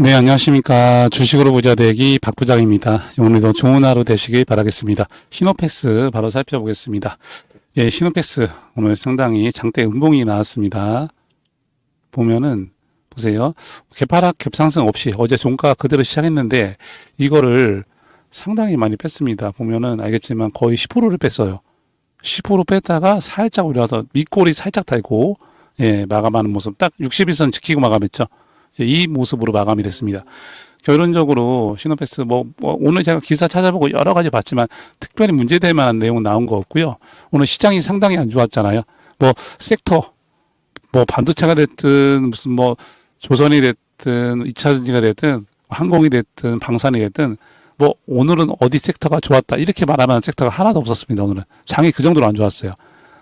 네, 안녕하십니까. 주식으로 부자 되기 박 부장입니다. 오늘도 좋은 하루 되시길 바라겠습니다. 신호패스 바로 살펴보겠습니다. 예, 신호패스 오늘 상당히 장대 음봉이 나왔습니다. 보면은 보세요. 개파락 겹상승 없이 어제 종가 그대로 시작했는데 이거를 상당히 많이 뺐습니다. 보면은 알겠지만 거의 10%를 뺐어요. 10% 뺐다가 살짝 올라와서 밑골이 살짝 달고 예, 마감하는 모습 딱 61선 지키고 마감했죠. 예, 이 모습으로 마감이 됐습니다. 결론적으로 시노패스 뭐, 뭐 오늘 제가 기사 찾아보고 여러 가지 봤지만 특별히 문제될 만한 내용은 나온 거 없고요. 오늘 시장이 상당히 안 좋았잖아요. 뭐 섹터 뭐 반도체가 됐든 무슨 뭐 조선이 됐든 2차 전지가 됐든 항공이 됐든 방산이 됐든 뭐 오늘은 어디 섹터가 좋았다 이렇게 말하면 섹터가 하나도 없었습니다. 오늘은 장이 그 정도로 안 좋았어요.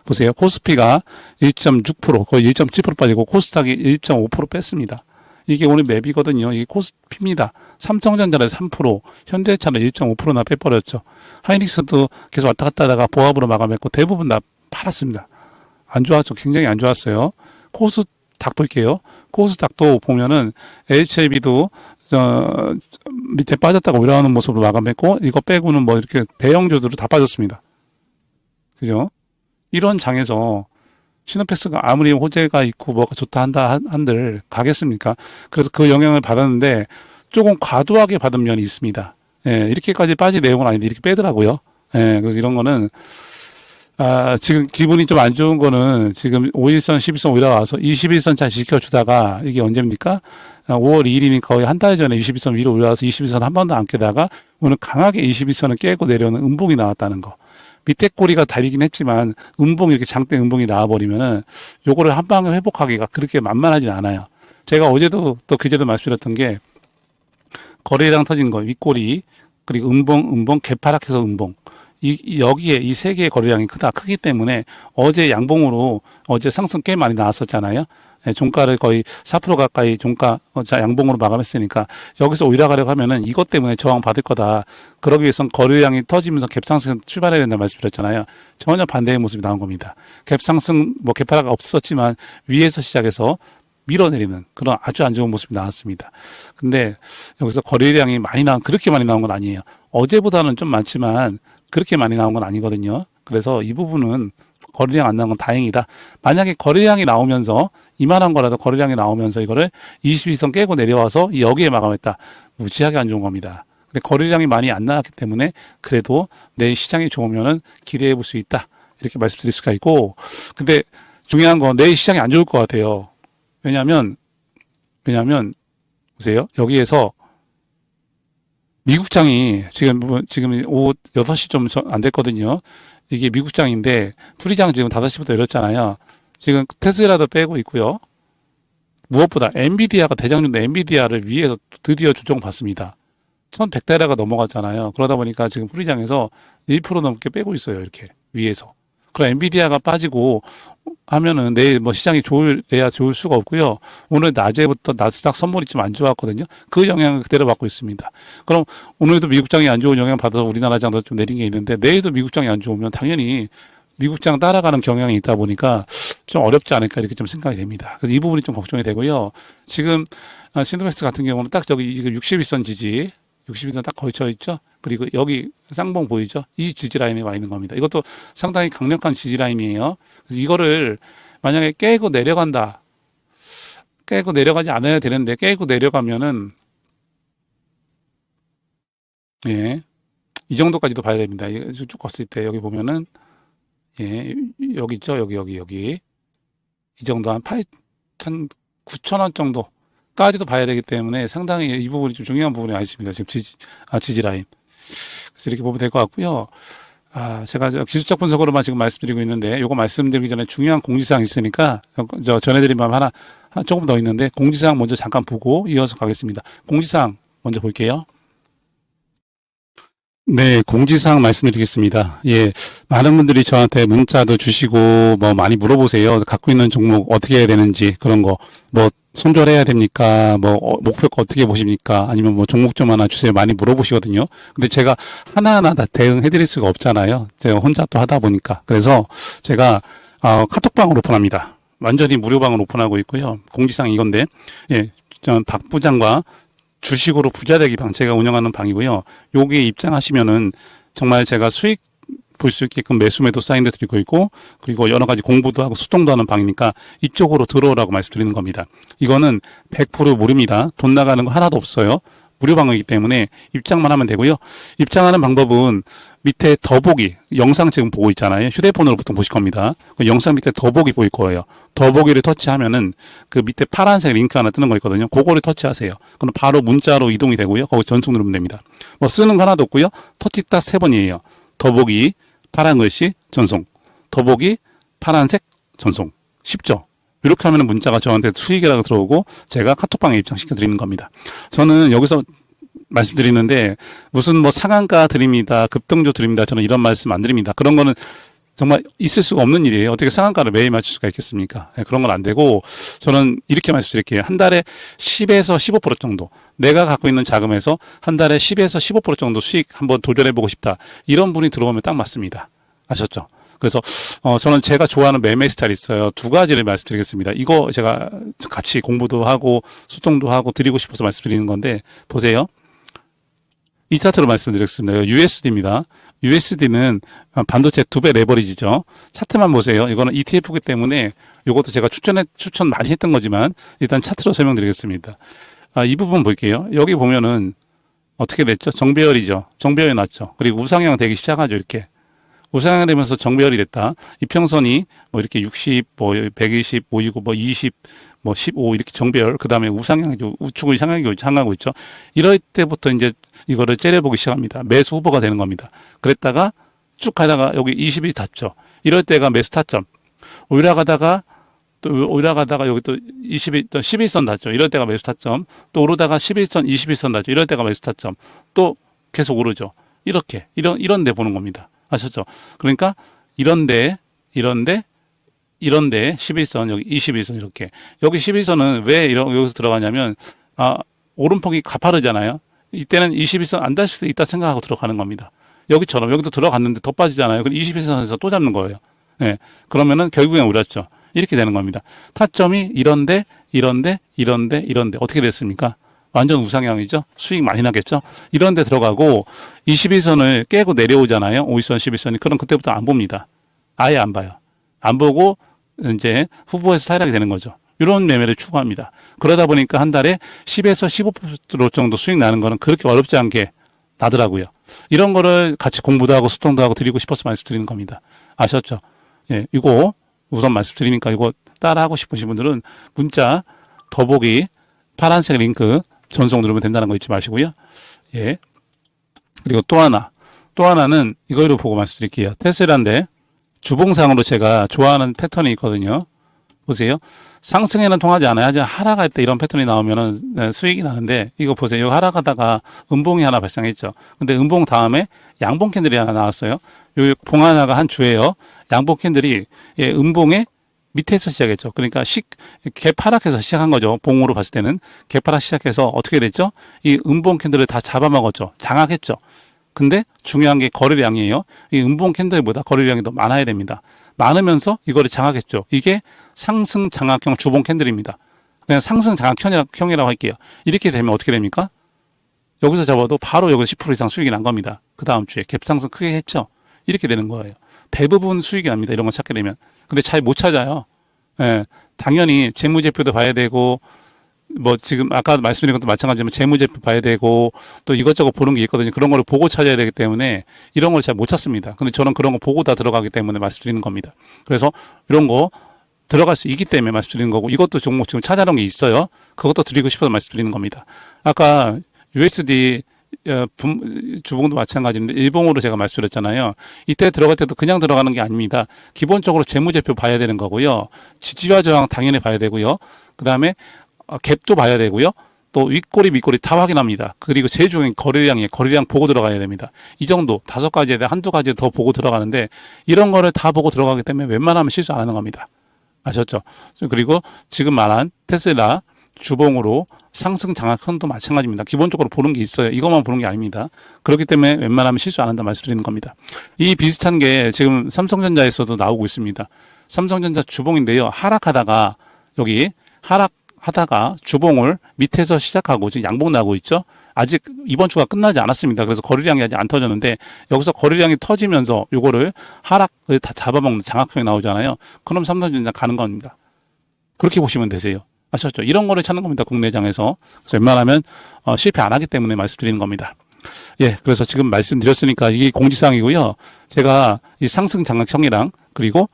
보세요. 코스피가 1.6% 거의 1.7% 빠지고 코스닥이 1.5% 뺐습니다. 이게 오늘 맵이거든요. 이게 코스피입니다. 삼성전자는 3%, 현대차는 1.5%나 빼버렸죠. 하이닉스도 계속 왔다 갔다 하다가 보합으로 마감했고 대부분 다 팔았습니다. 안 좋았죠. 굉장히 안 좋았어요. 코스닥 볼게요. 코스닥도 보면은 HLB도 저 밑에 빠졌다가 올라오는 모습으로 마감했고 이거 빼고는 뭐 이렇게 대형주들로 다 빠졌습니다. 그죠? 이런 장에서 시노패스가 아무리 호재가 있고 뭐가 좋다 한다 한- 한들 가겠습니까? 그래서 그 영향을 받았는데 조금 과도하게 받은 면이 있습니다. 예, 이렇게까지 빠질 내용은 아닌데 이렇게 빼더라고요. 예, 그래서 이런 거는 아, 지금 기분이 좀 안 좋은 거는 지금 5일선, 11선 올라와서 21선 차 지켜주다가 이게 언제입니까? 아, 5월 2일이니까 거의 한 달 전에 21선 위로 올라와서 21선 한 번도 안 깨다가 오늘 강하게 21선을 깨고 내려오는 음봉이 나왔다는 거. 밑에 꼬리가 달리긴 했지만 음봉이 이렇게 장대 음봉이 나와버리면은 요거를 한 방에 회복하기가 그렇게 만만하진 않아요. 제가 어제도 또 그제도 말씀드렸던 게 거래량 터진 거 윗꼬리 그리고 음봉 음봉 개파락해서 음봉 이, 이 여기에 이 세 개의 거래량이 크다 크기 때문에 어제 양봉으로 어제 상승 꽤 많이 나왔었잖아요. 예, 종가를 거의 4% 가까이 종가 어, 자 양봉으로 마감했으니까 여기서 올라가려고 하면은 이것 때문에 저항 받을 거다. 그러기 위해선 거래량이 터지면서 갭상승 출발해야 된다 말씀드렸잖아요. 전혀 반대의 모습이 나온 겁니다. 갭상승 뭐 개파락 없었지만 위에서 시작해서 밀어내리는 그런 아주 안 좋은 모습이 나왔습니다. 근데 여기서 거래량이 많이 나온 그렇게 많이 나온 건 아니에요. 어제보다는 좀 많지만 그렇게 많이 나온 건 아니거든요. 그래서 이 부분은 거래량 안 나온 건 다행이다. 만약에 거래량이 나오면서 이만한 거라도 거래량이 나오면서 이거를 22선 깨고 내려와서 여기에 마감했다. 무지하게 안 좋은 겁니다. 근데 거래량이 많이 안 나왔기 때문에 그래도 내 시장이 좋으면은 기대해 볼 수 있다. 이렇게 말씀드릴 수가 있고 근데 중요한 건 내일 시장이 안 좋을 것 같아요. 왜냐하면 왜냐하면 보세요. 여기에서 미국장이 지금 뭐- 지금 오후 6시 좀 안 됐거든요. 이게 미국장인데 프리장 지금 5시부터 열렸잖아요. 지금 테슬라도 빼고 있고요. 무엇보다 엔비디아가 대장주인데 엔비디아를 위에서 드디어 조정받습니다. 1100달러가 넘어갔잖아요. 그러다 보니까 지금 프리장에서 1% 넘게 빼고 있어요. 이렇게 위에서. 그럼 엔비디아가 빠지고 하면은 내일 뭐 시장이 좋을래야 좋을 수가 없고요. 오늘 낮에부터 나스닥 선물이 좀 안 좋았거든요. 그 영향을 그대로 받고 있습니다. 그럼 오늘도 미국장이 안 좋은 영향 받아서 우리나라 장도 좀 내린 게 있는데 내일도 미국장이 안 좋으면 당연히 미국장 따라가는 경향이 있다 보니까 좀 어렵지 않을까 이렇게 좀 생각이 됩니다. 그래서 이 부분이 좀 걱정이 되고요. 지금 아, 신도메스 같은 경우는 딱 저기 이거 61선 지지 61선 딱 걸쳐 있죠. 그리고 여기 쌍봉 보이죠? 이 지지 라인에 와 있는 겁니다. 이것도 상당히 강력한 지지 라인이에요. 그래서 이거를 만약에 깨고 내려간다. 깨고 내려가지 않아야 되는데 깨고 내려가면은 예. 이 정도까지도 봐야 됩니다. 쭉 갔을 때 여기 보면은 예, 여기 있죠? 여기 여기 여기. 이 정도 한 8천 9천 원 정도 까지도 봐야 되기 때문에 상당히 이 부분이 좀 중요한 부분이 와 있습니다. 지금 지지 아 지지 라인. 그래서 이렇게 보면 될 것 같고요. 아, 제가 저 기술적 분석으로만 지금 말씀드리고 있는데, 요거 말씀드리기 전에 중요한 공지사항 있으니까, 저 전해드린 바람 하나 조금 더 있는데, 공지사항 먼저 잠깐 보고 이어서 가겠습니다. 공지사항 먼저 볼게요. 네, 공지사항 말씀드리겠습니다. 예, 많은 분들이 저한테 문자도 주시고, 뭐 많이 물어보세요. 갖고 있는 종목 어떻게 해야 되는지, 그런 거, 뭐, 손절해야 됩니까? 뭐, 어, 목표가 어떻게 보십니까? 아니면 뭐 종목 좀 하나 주세요. 많이 물어보시거든요. 근데 제가 하나하나 다 대응해 드릴 수가 없잖아요. 제가 혼자 또 하다 보니까. 그래서 제가, 어, 카톡방을 오픈합니다. 완전히 무료방을 오픈하고 있고요. 공지사항 이건데, 예, 전박 부장과 주식으로 부자 되기 방 제가 운영하는 방이고요. 여기에 입장하시면은 정말 제가 수익 볼 수 있게끔 매수 매도 사인도 드리고 있고 그리고 여러 가지 공부도 하고 소통도 하는 방이니까 이쪽으로 들어오라고 말씀드리는 겁니다. 이거는 100% 무료입니다. 돈 나가는 거 하나도 없어요. 무료 방이기 때문에 입장만 하면 되고요. 입장하는 방법은 밑에 더보기 영상 지금 보고 있잖아요. 휴대폰으로 보통 보실 겁니다. 그 영상 밑에 더보기 보일 거예요. 더보기를 터치하면은 그 밑에 파란색 링크 하나 뜨는 거 있거든요. 그거를 터치하세요. 그럼 바로 문자로 이동이 되고요. 거기 전송 누르면 됩니다. 뭐 쓰는 거 하나도 없고요. 터치 딱 세 번이에요. 더보기 파란 글씨 전송. 더보기 파란색 전송. 쉽죠? 이렇게 하면 문자가 저한테 수익이라고 들어오고 제가 카톡방에 입장시켜 드리는 겁니다. 저는 여기서 말씀드리는데 무슨 뭐 상한가 드립니다. 급등조 드립니다. 저는 이런 말씀 안 드립니다. 그런 거는 정말 있을 수가 없는 일이에요. 어떻게 상한가를 매일 맞출 수가 있겠습니까? 네, 그런 건 안 되고 저는 이렇게 말씀드릴게요. 한 달에 10에서 15% 정도 내가 갖고 있는 자금에서 한 달에 10에서 15% 정도 수익 한번 도전해 보고 싶다. 이런 분이 들어오면 딱 맞습니다. 아셨죠? 그래서 어 저는 제가 좋아하는 매매 스타일 있어요. 두 가지를 말씀드리겠습니다. 이거 제가 같이 공부도 하고 소통도 하고 드리고 싶어서 말씀드리는 건데 보세요. 이 차트로 말씀드리겠습니다. USD입니다. USD는 반도체 두 배 레버리지죠. 차트만 보세요. 이거는 ETF이기 때문에 이것도 제가 추천해, 추천 많이 했던 거지만 일단 차트로 설명드리겠습니다. 아, 이 부분 볼게요. 여기 보면은 어떻게 됐죠? 정배열이죠. 정배열이 났죠. 그리고 우상향 되기 시작하죠. 이렇게. 우상향 되면서 정배열이 됐다. 이평선이 뭐 이렇게 60, 뭐 120, 보이고 뭐 20, 뭐 15 이렇게 정배열, 그 다음에 우상향이죠. 우측을 향하고, 향하고 있죠. 이럴 때부터 이제 이거를 째려보기 시작합니다. 매수 후보가 되는 겁니다. 그랬다가 쭉 가다가 여기 20이 닿죠. 이럴 때가 매수 타점. 올라가다가 또 올라가다가 여기 또 20일, 또 11선 닿죠. 이럴 때가 매수 타점. 또 오르다가 11선, 21선 닿죠. 이럴 때가 매수 타점. 또 계속 오르죠. 이렇게, 이런, 이런 데 보는 겁니다. 아셨죠? 그러니까 이런 데, 이런 데, 이런데 11선, 여기 21선 이렇게. 여기 11선은 왜 이런, 여기서 들어가냐면, 아, 오른폭이 가파르잖아요. 이때는 21선 안달 수도 있다 생각하고 들어가는 겁니다. 여기처럼, 여기도 들어갔는데 더 빠지잖아요. 그럼 21선에서 또 잡는 거예요. 예. 네. 그러면은 결국엔 올렸죠. 이렇게 되는 겁니다. 타점이 이런데, 이런데, 이런데, 이런데. 어떻게 됐습니까? 완전 우상향이죠? 수익 많이 나겠죠? 이런 데 들어가고 21선을 깨고 내려오잖아요. 5일선, 11선이. 그럼 그때부터 안 봅니다. 아예 안 봐요. 안 보고 이제 후보에서 탈락이 되는 거죠. 이런 매매를 추구합니다. 그러다 보니까 한 달에 10에서 15% 정도 수익 나는 거는 그렇게 어렵지 않게 나더라고요. 이런 거를 같이 공부도 하고 소통도 하고 드리고 싶어서 말씀드리는 겁니다. 아셨죠? 예, 이거 우선 말씀드리니까 이거 따라하고 싶으신 분들은 문자 더보기 파란색 링크 전송 누르면 된다는 거 잊지 마시고요. 예. 그리고 또 하나. 또 하나는 이거로 보고 말씀드릴게요. 테슬라인데 주봉상으로 제가 좋아하는 패턴이 있거든요. 보세요. 상승에는 통하지 않아요. 하지만 하락할 때 이런 패턴이 나오면은 네, 수익이 나는데 이거 보세요. 여기 하락하다가 음봉이 하나 발생했죠. 근데 음봉 다음에 양봉 캔들이 하나 나왔어요. 요 봉 하나가 한 주예요. 양봉 캔들이 예, 음봉에 밑에서 시작했죠. 그러니까 식, 개파락해서 시작한 거죠. 봉으로 봤을 때는. 개파락 시작해서 어떻게 됐죠? 이 음봉 캔들을 다 잡아먹었죠. 장악했죠. 근데 중요한 게 거래량이에요. 이 음봉 캔들보다 거래량이 더 많아야 됩니다. 많으면서 이거를 장악했죠. 이게 상승 장악형 주봉 캔들입니다. 그냥 상승 장악형이라고 할게요. 이렇게 되면 어떻게 됩니까? 여기서 잡아도 바로 여기서 10% 이상 수익이 난 겁니다. 그 다음 주에 갭 상승 크게 했죠. 이렇게 되는 거예요. 대부분 수익이 납니다. 이런 거 찾게 되면. 근데 잘 못 찾아요. 예. 당연히 재무제표도 봐야 되고, 뭐 지금 아까 말씀드린 것도 마찬가지지만 재무제표 봐야 되고, 또 이것저것 보는 게 있거든요. 그런 거를 보고 찾아야 되기 때문에 이런 걸 잘 못 찾습니다. 근데 저는 그런 거 보고 다 들어가기 때문에 말씀드리는 겁니다. 그래서 이런 거 들어갈 수 있기 때문에 말씀드리는 거고, 이것도 종목 지금 찾아놓은 게 있어요. 그것도 드리고 싶어서 말씀드리는 겁니다. 아까 USD 어, 주봉도 마찬가지인데 일봉으로 제가 말씀드렸잖아요. 이때 들어갈 때도 그냥 들어가는 게 아닙니다. 기본적으로 재무제표 봐야 되는 거고요. 지지와 저항 당연히 봐야 되고요. 그 다음에 어, 갭도 봐야 되고요. 또 윗꼬리 밑꼬리 다 확인합니다. 그리고 제일 중요한 거래량이에요. 거래량 보고 들어가야 됩니다. 이 정도 다섯 가지에 대해 한두 가지 더 보고 들어가는데 이런 거를 다 보고 들어가기 때문에 웬만하면 실수 안 하는 겁니다. 아셨죠? 그리고 지금 말한 테슬라 주봉으로 상승 장악선도 마찬가지입니다. 기본적으로 보는 게 있어요. 이것만 보는 게 아닙니다. 그렇기 때문에 웬만하면 실수 안 한다 말씀드리는 겁니다. 이 비슷한 게 지금 삼성전자에서도 나오고 있습니다. 삼성전자 주봉인데요. 하락하다가 여기 하락 하다가 주봉을 밑에서 시작하고 지금 양봉 나고 있죠. 아직 이번 주가 끝나지 않았습니다. 그래서 거래량이 아직 안 터졌는데 여기서 거래량이 터지면서 요거를 하락을 다 잡아먹는 장악형이 나오잖아요. 그럼 삼성전자 가는 겁니다. 그렇게 보시면 되세요. 아셨죠? 이런 거를 찾는 겁니다. 국내장에서. 그래서 웬만하면 어, 실패 안 하기 때문에 말씀드리는 겁니다. 예, 그래서 지금 말씀드렸으니까 이게 공지사항이고요. 제가 이 상승 장악형이랑 그리고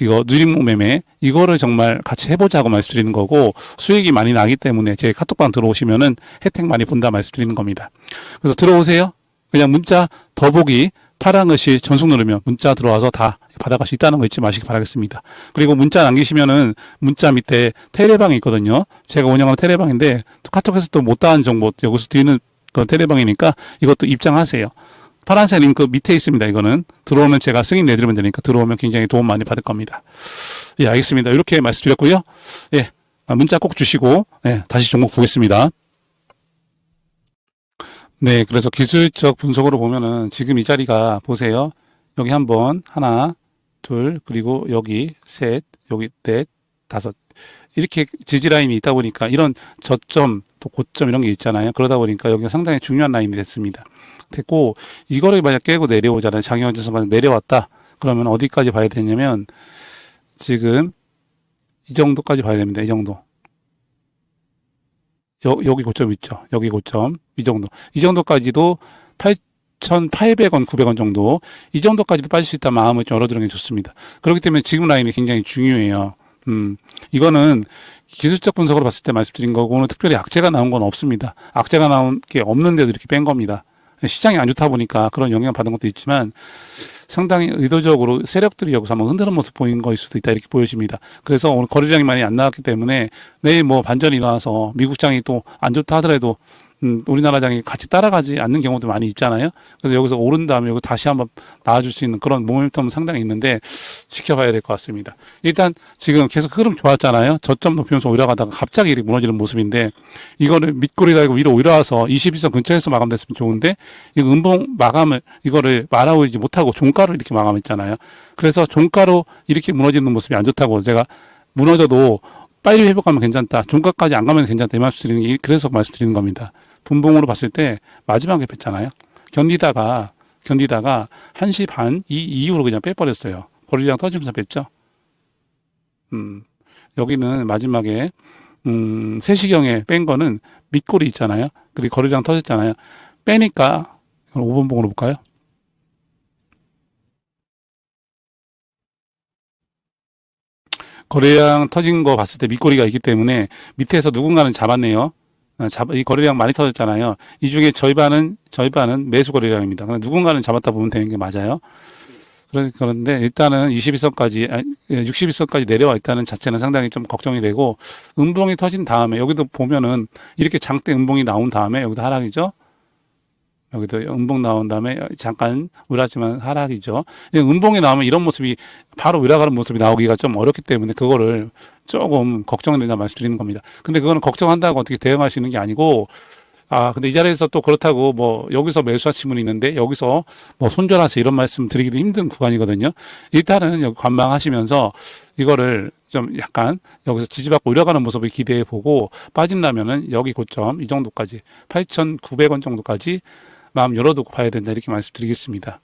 이거 누림목 매매 이거를 정말 같이 해보자고 말씀드리는 거고 수익이 많이 나기 때문에 제 카톡방 들어오시면은 혜택 많이 본다 말씀드리는 겁니다. 그래서 들어오세요. 그냥 문자 더보기 파랑것이 전속 누르면 문자 들어와서 다 받아갈 수 있다는 거 잊지 마시기 바라겠습니다. 그리고 문자 남기시면은 문자 밑에 테레방이 있거든요. 제가 운영하는 테레방인데 카톡에서 또 못 다한 정보 여기서 드리는 그 테레방이니까 이것도 입장하세요. 파란색 링크 밑에 있습니다. 이거는 들어오면 제가 승인 내드리면 되니까 들어오면 굉장히 도움 많이 받을 겁니다. 예, 알겠습니다. 이렇게 말씀드렸고요. 예, 아, 문자 꼭 주시고 예, 다시 종목 보겠습니다. 네, 그래서 기술적 분석으로 보면은 지금 이 자리가 보세요. 여기 한번 하나, 둘, 그리고 여기 셋, 여기 넷, 다섯 이렇게 지지 라인이 있다 보니까 이런 저점 또 고점 이런 게 있잖아요. 그러다 보니까 여기가 상당히 중요한 라인이 됐습니다. 됐고 이거를 만약 깨고 내려오잖아요. 장영환에서 만약 내려왔다. 그러면 어디까지 봐야 되냐면 지금 이 정도까지 봐야 됩니다. 이 정도. 여, 여기 고점 있죠. 여기 고점. 이 정도. 이 정도까지도 8,800원, 900원 정도. 이 정도까지도 빠질 수 있다 마음을 좀 열어두는 게 좋습니다. 그렇기 때문에 지금 라인이 굉장히 중요해요. 음, 이거는 기술적 분석으로 봤을 때 말씀드린 거고, 오늘 특별히 악재가 나온 건 없습니다. 악재가 나온 게 없는데도 이렇게 뺀 겁니다. 시장이 안 좋다 보니까 그런 영향을 받은 것도 있지만 상당히 의도적으로 세력들이 여기서 한번 흔드는 모습 보이는 거일 수도 있다 이렇게 보여집니다. 그래서 오늘 거래량이 많이 안 나왔기 때문에 내일 뭐 반전이 일어나서 미국장이 또 안 좋다 하더라도 음, 우리나라 장이 같이 따라가지 않는 경우도 많이 있잖아요. 그래서 여기서 오른 다음에 여기 다시 한번 나와줄 수 있는 그런 모멘텀은 상당히 있는데 지켜봐야 될 것 같습니다. 일단 지금 계속 흐름 좋았잖아요. 저점 높이면서 올라가다가 갑자기 이렇게 무너지는 모습인데 이거를 밑골이 달고 위로 올라와서 21선 근처에서 마감됐으면 좋은데 이 음봉 마감을 이거를 말아오지 못하고 종가로 이렇게 마감했잖아요. 그래서 종가로 이렇게 무너지는 모습이 안 좋다고 제가 무너져도 빨리 회복하면 괜찮다. 종가까지 안 가면 괜찮다. 이 말씀 드리는 게 그래서 말씀드리는 겁니다. 분봉으로 봤을 때 마지막에 뺐잖아요. 견디다가 견디다가 1시 반 이 이후로 그냥 빼버렸어요. 거리량 터지면서 뺐죠. 음, 여기는 마지막에 음, 3시경에 뺀 거는 밑골이 있잖아요. 그리고 거리량 터졌잖아요. 빼니까 5번 봉으로 볼까요? 거래량 터진 거 봤을 때 밑꼬리가 있기 때문에 밑에서 누군가는 잡았네요. 어, 잡, 이 거래량 많이 터졌잖아요. 이 중에 절반은, 절반은 매수 거래량입니다. 그럼 누군가는 잡았다 보면 되는 게 맞아요. 그런- 그런데 일단은 21선까지, 61선까지 내려와 있다는 자체는 상당히 좀 걱정이 되고, 음봉이 터진 다음에, 여기도 보면은 이렇게 장대 음봉이 나온 다음에, 여기도 하락이죠? 여기도 음봉 나온 다음에 잠깐 우라지만 하락이죠. 이 음봉이 나오면 이런 모습이 바로 올라가는 모습이 나오기가 좀 어렵기 때문에 그거를 조금 걱정된다 말씀드리는 겁니다. 근데 그거는 걱정한다고 어떻게 있는 게 아니고 아, 근데 이 자리에서 또 그렇다고 뭐 여기서 매수하신 분이 있는데 여기서 뭐 손절하세요 이런 말씀 드리기도 힘든 구간이거든요. 일단은 여기 관망하시면서 이거를 좀 약간 여기서 지지받고 올라가는 모습을 기대해 보고 빠진다면은 여기 고점 이 정도까지 8,900원 정도까지 마음 열어두고 봐야 된다 이렇게 말씀드리겠습니다.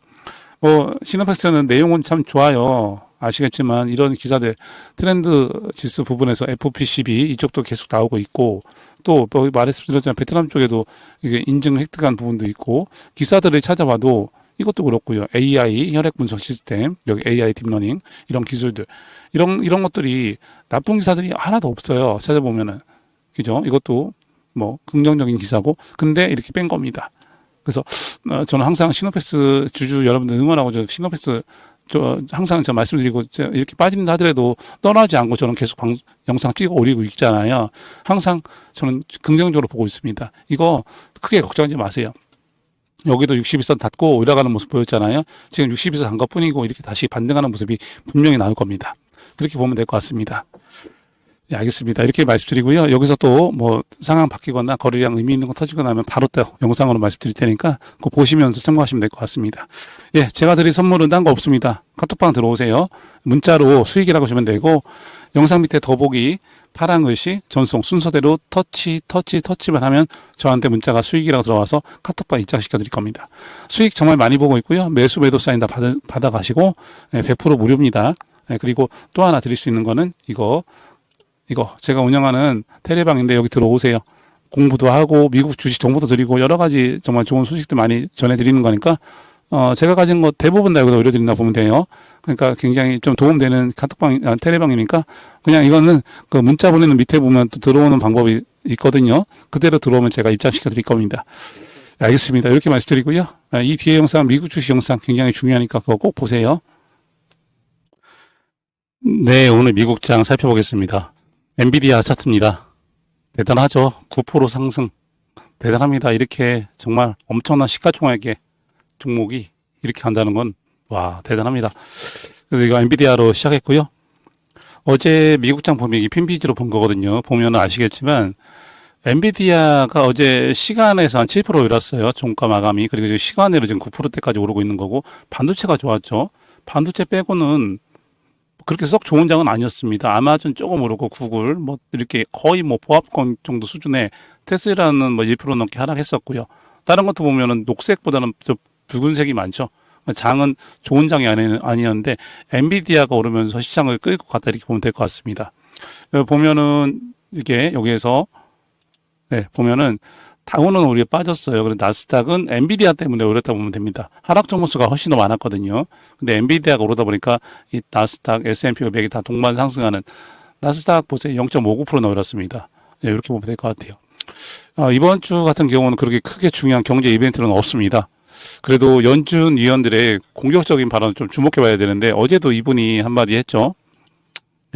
뭐 시노팩스는 내용은 참 좋아요. 아시겠지만 이런 기사들 트렌드 지수 부분에서 FPCB 이쪽도 계속 나오고 있고 또뭐 말씀드렸지만 베트남 쪽에도 이게 인증 획득한 부분도 있고 기사들을 찾아봐도 이것도 그렇고요. AI 혈액 분석 시스템, 여기 AI 딥러닝 이런 기술들 이런 이런 것들이 나쁜 기사들이 하나도 없어요. 찾아보면은 그죠? 이것도 뭐 긍정적인 기사고 근데 이렇게 뺀 겁니다. 그래서 어, 저는 항상 시노패스 주주 여러분들 응원하고 저 시노패스 저 항상 저 말씀드리고 저 이렇게 빠진다 하더라도 떠나지 않고 저는 계속 방, 영상 찍어 올리고 있잖아요. 항상 저는 긍정적으로 보고 있습니다. 이거 크게 걱정하지 마세요. 여기도 61선 닫고 올라가는 모습 보였잖아요. 지금 61선 간 것 뿐이고 이렇게 다시 반등하는 모습이 분명히 나올 겁니다. 그렇게 보면 될 것 같습니다. 예, 알겠습니다. 이렇게 말씀드리고요. 여기서 또 뭐 상황 바뀌거나 거리량 의미 있는 거 터지거나 하면 바로 또 영상으로 말씀드릴 테니까 그거 보시면서 참고하시면 될 것 같습니다. 예, 제가 드릴 선물은 딴 거 없습니다. 카톡방 들어오세요. 문자로 수익이라고 하시면 되고 영상 밑에 더보기 파란 글씨 전송 순서대로 터치 터치 터치만 하면 저한테 문자가 수익이라고 들어와서 카톡방 입장시켜 드릴 겁니다. 수익 정말 많이 보고 있고요. 매수 매도 사인 다 받아, 받아 가시고 예, 100% 무료입니다. 예, 그리고 또 하나 드릴 수 있는 거는 이거 이거 제가 운영하는 테레방인데 여기 들어오세요. 공부도 하고 미국 주식 정보도 드리고 여러 가지 정말 좋은 소식들 많이 전해드리는 거니까 어 제가 가진 거 대부분 다 여기다 올려드린다 보면 돼요. 그러니까 굉장히 좀 도움되는 카톡방 아, 테레방이니까 그냥 이거는 그 문자 보내는 밑에 보면 또 들어오는 방법이 있거든요. 그대로 들어오면 제가 입장시켜 드릴 겁니다. 알겠습니다. 이렇게 말씀드리고요. 아, 이 뒤에 영상 미국 주식 영상 굉장히 중요하니까 그거 꼭 보세요. 네, 오늘 미국장 살펴보겠습니다. 엔비디아 차트입니다. 대단하죠. 9% 상승. 대단합니다. 이렇게 정말 엄청난 시가총액의 종목이 이렇게 한다는 건, 와, 대단합니다. 그래서 이거 엔비디아로 시작했고요. 어제 미국장 보면 이게 핀비지로 본 거거든요. 보면 아시겠지만, 엔비디아가 어제 시간에서 한 7% 올랐어요. 종가 마감이. 그리고 지금 시간으로 지금 9%대까지 오르고 있는 거고, 반도체가 좋았죠. 반도체 빼고는 그렇게 썩 좋은 장은 아니었습니다. 아마존 조금 오르고 구글 뭐 이렇게 거의 뭐 보합권 정도 수준의 테슬라는 뭐 1% 넘게 하락했었고요. 다른 것도 보면은 녹색보다는 저 붉은색이 많죠. 장은 좋은 장이 아니, 아니었는데 엔비디아가 오르면서 시장을 끌고 갔다 이렇게 보면 될 것 같습니다. 여기 보면은 이게 여기에서 네, 보면은 다우는 오히려 빠졌어요. 그런데 나스닥은 엔비디아 때문에 오렸다 보면 됩니다. 하락 종목수가 훨씬 더 많았거든요. 근데 엔비디아가 오르다 보니까 이 나스닥, S&P 500이 다 동반 상승하는 나스닥 보세요. 0.59%나 오랐습니다. 네, 이렇게 보면 될 것 같아요. 아, 이번 주 같은 경우는 그렇게 크게 중요한 경제 이벤트는 없습니다. 그래도 연준 위원들의 공격적인 발언을 좀 주목해 봐야 되는데 어제도 이분이 한마디 했죠.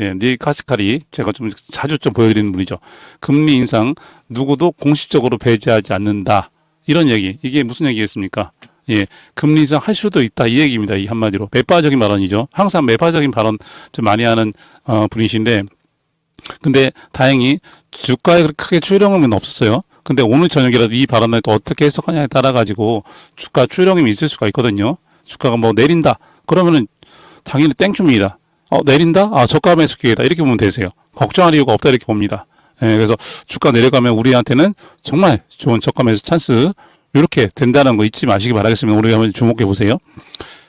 예, 닐 카시카리 제가 좀 자주 좀 보여드리는 분이죠. 금리 인상 누구도 공식적으로 배제하지 않는다. 이런 얘기. 이게 무슨 얘기겠습니까? 예, 금리 인상 할 수도 있다. 이 얘기입니다. 이 한마디로. 매파적인 발언이죠. 항상 매파적인 발언 좀 많이 하는 어, 분이신데 근데 다행히 주가에 그렇게 크게 추이령은 없었어요. 근데 오늘 저녁이라도 이 발언을 또 어떻게 해석하냐에 따라 가지고 주가 추이령이 있을 수가 있거든요. 주가가 뭐 내린다. 그러면은 당연히 땡큐입니다. 어, 내린다? 아, 저가 매수 기회다. 이렇게 보면 되세요. 걱정할 이유가 없다. 이렇게 봅니다. 예, 그래서 주가 내려가면 우리한테는 정말 좋은 저가 매수 찬스 이렇게 된다는 거 잊지 마시기 바라겠습니다. 우리 한번 주목해 보세요.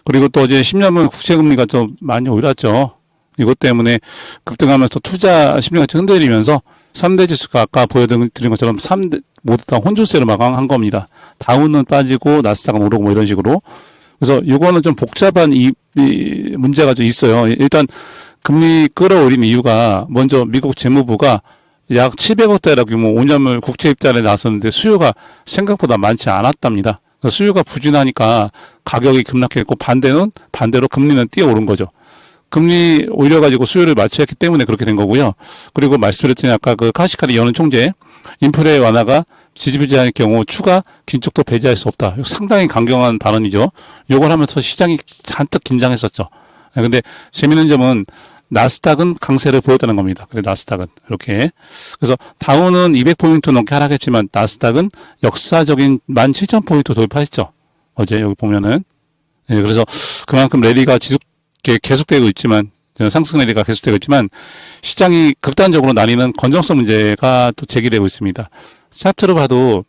그리고 또 이제 10년물 국채금리가 좀 많이 올랐죠. 이것 때문에 급등하면서 투자 심리가 좀 흔들리면서 3대 지수가 아까 보여드린 것처럼 3대 모두 다 혼조세로 마감한 겁니다. 다운은 빠지고 나스닥은 오르고 뭐 이런 식으로. 그래서 이거는 좀 복잡한 이, 이 문제가 좀 있어요. 일단 금리 끌어올린 이유가 먼저 미국 재무부가 약 700억 달러 규모 5년물 국채 입자에 나섰는데 수요가 생각보다 많지 않았답니다. 수요가 부진하니까 가격이 급락했고 반대는 반대로 금리는 뛰어오른 거죠. 금리 올려가지고 수요를 맞추었기 때문에 그렇게 된 거고요. 그리고 말씀드렸더니 아까 그 카시카리 연은 총재 인플레 완화가 지지부진할 경우 추가 긴축도 배제할 수 없다. 상당히 강경한 발언이죠. 요걸 하면서 시장이 잔뜩 긴장했었죠. 근데 재미있는 점은 나스닥은 강세를 보였다는 겁니다. 그래 나스닥은 이렇게 그래서 다우는 200포인트 넘게 하락했지만 나스닥은 역사적인 17,000포인트 돌파했죠. 어제 여기 보면은 예, 그래서 그만큼 랠리가 지속 계속되고 있지만 상승 랠리가 계속되고 있지만 시장이 극단적으로 나뉘는 건정성 문제가 또 제기되고 있습니다. 차트로 봐도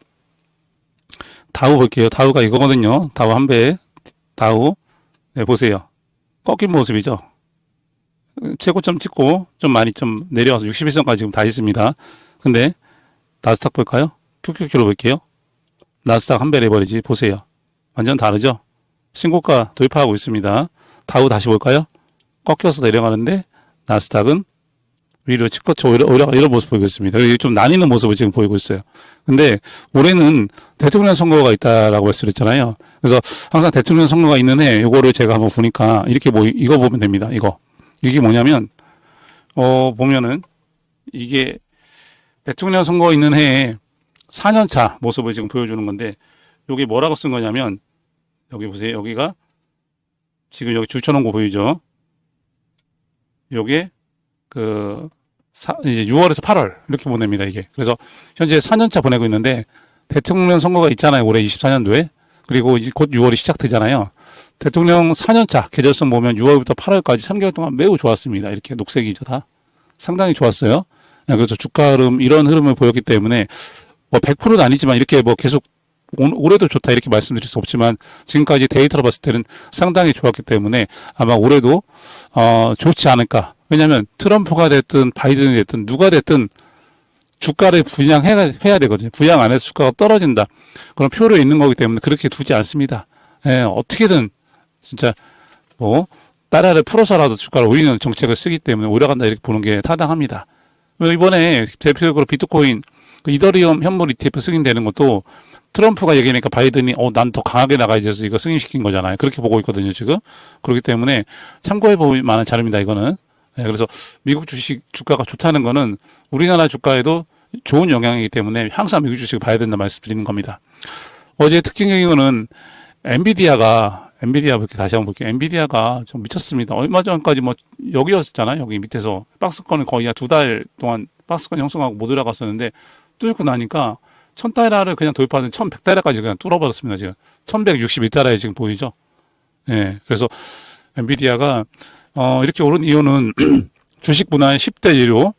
다우 볼게요. 다우가 이거거든요. 다우 한 배, 다우. 네, 보세요. 꺾인 모습이죠. 최고점 찍고 좀 많이 좀 내려와서 61선까지 지금 다 있습니다. 근데 나스닥 볼까요? QQQ로 볼게요. 나스닥 한배 내버리지 보세요. 완전 다르죠? 신고가 돌파하고 있습니다. 다우 다시 볼까요? 꺾여서 내려가는데 나스닥은 위로 치커쳐 오려 이런 모습 보이고 있습니다. 좀 나뉘는 모습을 지금 보이고 있어요. 근데 올해는 대통령 선거가 있다라고 말씀드렸잖아요. 그래서 항상 대통령 선거가 있는 해 이거를 제가 한번 보니까 이렇게 뭐 이거 보면 됩니다. 이거 이게 뭐냐면 어 보면은 이게 대통령 선거 있는 해에 4년차 모습을 지금 보여주는 건데 여기 뭐라고 쓴 거냐면 여기 보세요. 여기가 지금 여기 줄쳐놓은 거 보이죠? 요게 그 사- 이제 6월에서 8월 이렇게 보냅니다 이게. 그래서 현재 4년차 보내고 있는데 대통령 선거가 있잖아요 올해 24년도에 그리고 이제 곧 6월이 시작되잖아요. 대통령 4년차 계절성 보면 6월부터 8월까지 3개월 동안 매우 좋았습니다. 이렇게 녹색이죠 다 상당히 좋았어요. 네, 그래서 주가 흐름 이런 흐름을 보였기 때문에 뭐 100%는 아니지만 이렇게 뭐 계속 올- 올해도 좋다 이렇게 말씀드릴 수 없지만 지금까지 데이터로 봤을 때는 상당히 좋았기 때문에 아마 올해도 어 좋지 않을까. 왜냐하면 트럼프가 됐든 바이든이 됐든 누가 됐든 주가를 부양해야 해야 되거든요. 부양 안 해서 주가가 떨어진다. 그런 표로 있는 거기 때문에 그렇게 두지 않습니다. 예, 어떻게든 진짜 뭐 따라를 풀어서라도 주가를 올리는 정책을 쓰기 때문에 오려간다 이렇게 보는 게 타당합니다. 이번에 대표적으로 비트코인 그 이더리움 현물 ETF 승인되는 것도 트럼프가 얘기하니까 바이든이 어 난 더 강하게 나가야지 해서 이거 승인시킨 거잖아요. 그렇게 보고 있거든요, 지금. 그렇기 때문에 참고해 볼 만한 자료입니다, 이거는. 네, 그래서 미국 주식 주가가 좋다는 거는 우리나라 주가에도 좋은 영향이기 때문에 항상 미국 주식을 봐야 된다 말씀드리는 겁니다. 어제 특징적인 거는 엔비디아가 엔비디아 볼게 다시 한번 볼게요. 엔비디아가 좀 미쳤습니다. 얼마 전까지 뭐 여기였잖아요. 여기 밑에서 박스권을 거의 한두달 동안 박스권 형성하고 못 올라갔었는데 뚫고 나니까 1000달러를 그냥 돌파하는 1100달러까지 그냥 뚫어버렸습니다. 지금 1161달러에 지금 보이죠. 예. 그래서 엔비디아가 어 이렇게 오른 이유는 주식 분할 10대 1로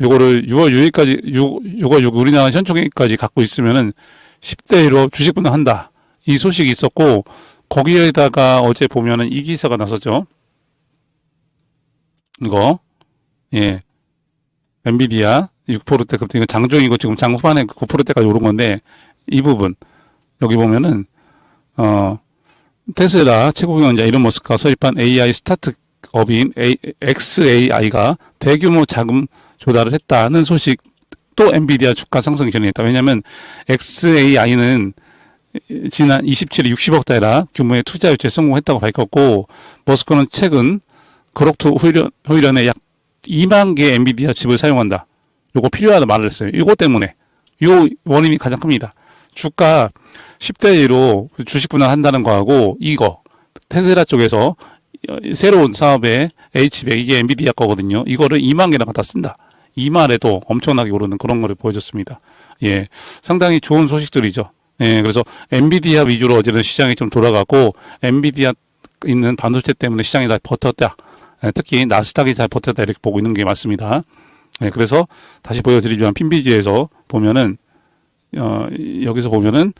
요거를 6월 6일까지 6, 6월 6일 우리나라 현총일까지 갖고 있으면은 10대 1로 주식 분할한다. 이 소식이 있었고 거기에다가 어제 보면은 이 기사가 나섰죠. 이거 예 엔비디아 6%대 급등 이거 장중이고 지금 장 후반에 9%대까지 오른 건데 이 부분 여기 보면은 어 테슬라 최고 경영자 이론 머스크가 설립한 AI 스타트업인 XAI가 대규모 자금 조달을 했다는 소식 또 엔비디아 주가 상승이 견인했다. 왜냐하면 XAI는 지난 27일 60억 달러 규모의 투자 유치에 성공했다고 밝혔고 머스크는 최근 그럭투 훈련, 훈련에 약 2만 개의 엔비디아 칩을 사용한다. 요거 필요하다 말을 했어요. 이거 때문에. 요 원인이 가장 큽니다. 주가 10대 1로 주식 분할한다는 거하고 이거 테슬라 쪽에서 새로운 사업에 H100 이게 엔비디아 거거든요. 이거를 2만 개나 갖다 쓴다. 2만에도 엄청나게 오르는 그런 거를 보여줬습니다. 예. 상당히 좋은 소식들이죠. 예. 그래서 엔비디아 위주로 어제는 시장이 좀 돌아가고 엔비디아 있는 반도체 때문에 시장이 다 버텼다. 예, 특히 나스닥이 잘 버텼다 이렇게 보고 있는 게 맞습니다. 예, 그래서 다시 보여드리지만 핀비지에서 보면은 어, 여기서 보면은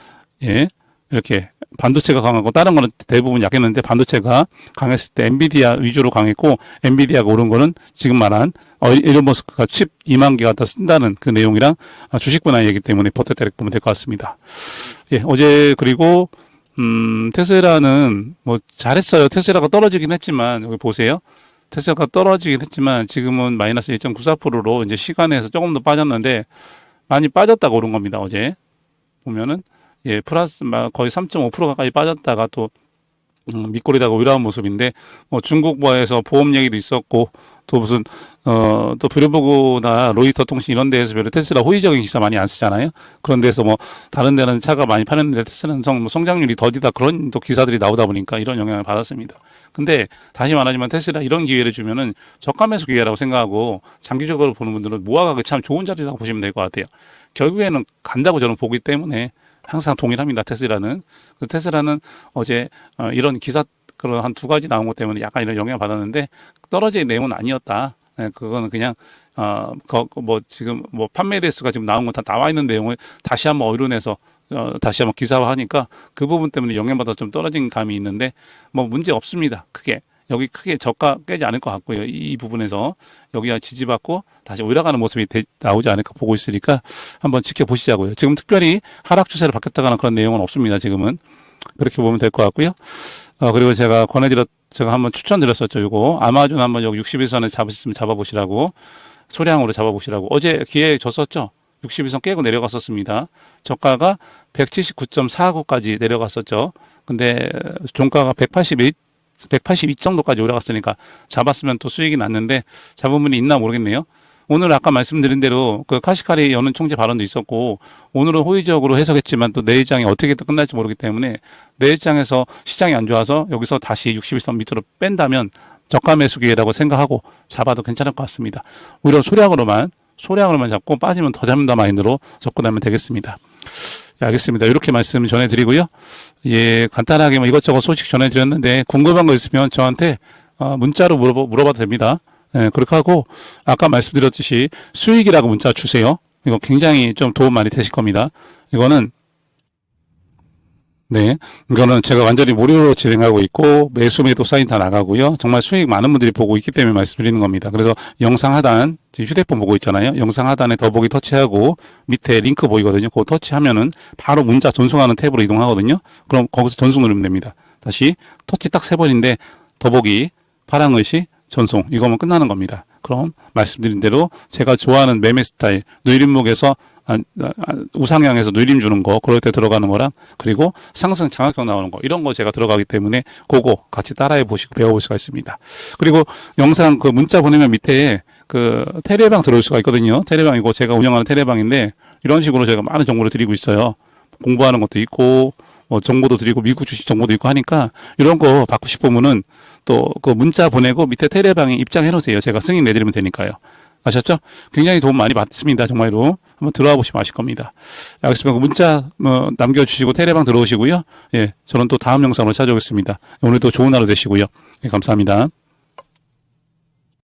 예, 이렇게 반도체가 강하고 다른 거는 대부분 약했는데 반도체가 강했을 때 엔비디아 위주로 강했고 엔비디아가 오른 거는 지금 말한 어, 일론 머스크가 칩 2만 개 갖다 쓴다는 그 내용이랑 아, 주식 분할이기 때문에 버텼다 이렇게 보면 될 것 같습니다. 예, 어제 그리고 음, 테슬라는 뭐 잘했어요. 테슬라가 떨어지긴 했지만 여기 보세요. 테슬라가 떨어지긴 했지만 지금은 마이너스 1.94%로 이제 시간에서 조금 더 빠졌는데 많이 빠졌다가 오른 겁니다. 어제 보면은 예 플러스 막 거의 3.5% 가까이 빠졌다가 또 음, 밑골이다가 올라온 모습인데 뭐 중국과에서 보험 얘기도 있었고 또 무슨 어또 블룸버그나 로이터 통신 이런 데에서 별로 테슬라 호의적인 기사 많이 안 쓰잖아요. 그런 데서 뭐 다른 데는 차가 많이 파는데 테슬라는 성, 뭐 성장률이 더디다 그런 또 기사들이 나오다 보니까 이런 영향을 받았습니다. 근데 다시 말하지만 테슬라 이런 기회를 주면은 저가 매수 기회라고 생각하고 장기적으로 보는 분들은 모아가기 참 좋은 자리라고 보시면 될 것 같아요. 결국에는 간다고 저는 보기 때문에 항상 동일합니다. 테슬라는 그 테슬라는 어제 어, 이런 기사 그런 한 두 가지 나온 것 때문에 약간 이런 영향을 받았는데 떨어진 내용은 아니었다. 예, 그거는 그냥 어뭐 지금 뭐 판매 대수가 지금 나온 건다 나와 있는 내용을 다시 한번 어이론해서 어, 다시 한번 기사화하니까 그 부분 때문에 영향받아 좀 떨어진 감이 있는데 뭐 문제 없습니다. 크게 여기 크게 저가 깨지 않을 것 같고요. 이, 이 부분에서 여기가 지지받고 다시 올라가는 모습이 되- 나오지 않을까 보고 있으니까 한번 지켜보시자고요. 지금 특별히 하락 추세를 바뀌었다거나 그런 내용은 없습니다. 지금은 그렇게 보면 될 것 같고요. 어, 그리고 제가 권해드렸 제가 한번 추천드렸었죠. 이거 아마존 한번 여기 61선을 잡으셨으면 잡아보시라고 소량으로 잡아보시라고 어제 기회에 줬었죠. 61선 깨고 내려갔었습니다. 저가가 179.49까지 내려갔었죠. 근데 종가가 181 182 정도까지 올라갔으니까 잡았으면 또 수익이 났는데 잡은 분이 있나 모르겠네요. 오늘 아까 말씀드린 대로 그 카시카리 여는 총재 발언도 있었고 오늘은 호의적으로 해석했지만 또 내일장이 어떻게 또 끝날지 모르기 때문에 내일장에서 시장이 안 좋아서 여기서 다시 61선 밑으로 뺀다면 저가 매수 기회라고 생각하고 잡아도 괜찮을 것 같습니다. 오히려 소량으로만 소량으로만 잡고 빠지면 더 잡는다 마인드로 접근하면 되겠습니다. 예, 알겠습니다. 이렇게 말씀 전해드리고요. 예, 간단하게 뭐 이것저것 소식 전해드렸는데 궁금한 거 있으면 저한테 어, 문자로 물어봐, 물어봐도 됩니다. 예, 그렇게 하고 아까 말씀드렸듯이 수익이라고 문자 주세요. 이거 굉장히 좀 도움 많이 되실 겁니다. 이거는 네. 이거는 제가 완전히 무료로 진행하고 있고, 매수 매도 사인 다 나가고요. 정말 수익 많은 분들이 보고 있기 때문에 말씀드리는 겁니다. 그래서 영상 하단, 지금 휴대폰 보고 있잖아요. 영상 하단에 더보기 터치하고, 밑에 링크 보이거든요. 그거 터치하면은 바로 문자 전송하는 탭으로 이동하거든요. 그럼 거기서 전송 누르면 됩니다. 다시 터치 딱 세 번인데, 더보기, 파랑의시, 전송. 이거면 끝나는 겁니다. 그럼 말씀드린 대로 제가 좋아하는 매매 스타일, 누림목에서 아, 우상향에서 누림 주는 거 그럴 때 들어가는 거랑 그리고 상승 장악형 나오는 거 이런 거 제가 들어가기 때문에 그거 같이 따라해 보시고 배워볼 수가 있습니다. 그리고 영상 그 문자 보내면 밑에 그 테레방 들어올 수가 있거든요. 테레방 이거 제가 운영하는 테레방인데 이런 식으로 제가 많은 정보를 드리고 있어요. 공부하는 것도 있고 뭐 정보도 드리고 미국 주식 정보도 있고 하니까 이런 거 받고 싶으면은 또 그 문자 보내고 밑에 테레방에 입장해 놓으세요. 제가 승인 내드리면 되니까요. 아셨죠? 굉장히 도움 많이 받습니다. 정말로. 한번 들어와 보시면 아실 겁니다. 알겠습니다. 그 문자 뭐 남겨주시고 테레방 들어오시고요. 예, 저는 또 다음 영상으로 찾아오겠습니다. 오늘도 좋은 하루 되시고요. 예, 감사합니다.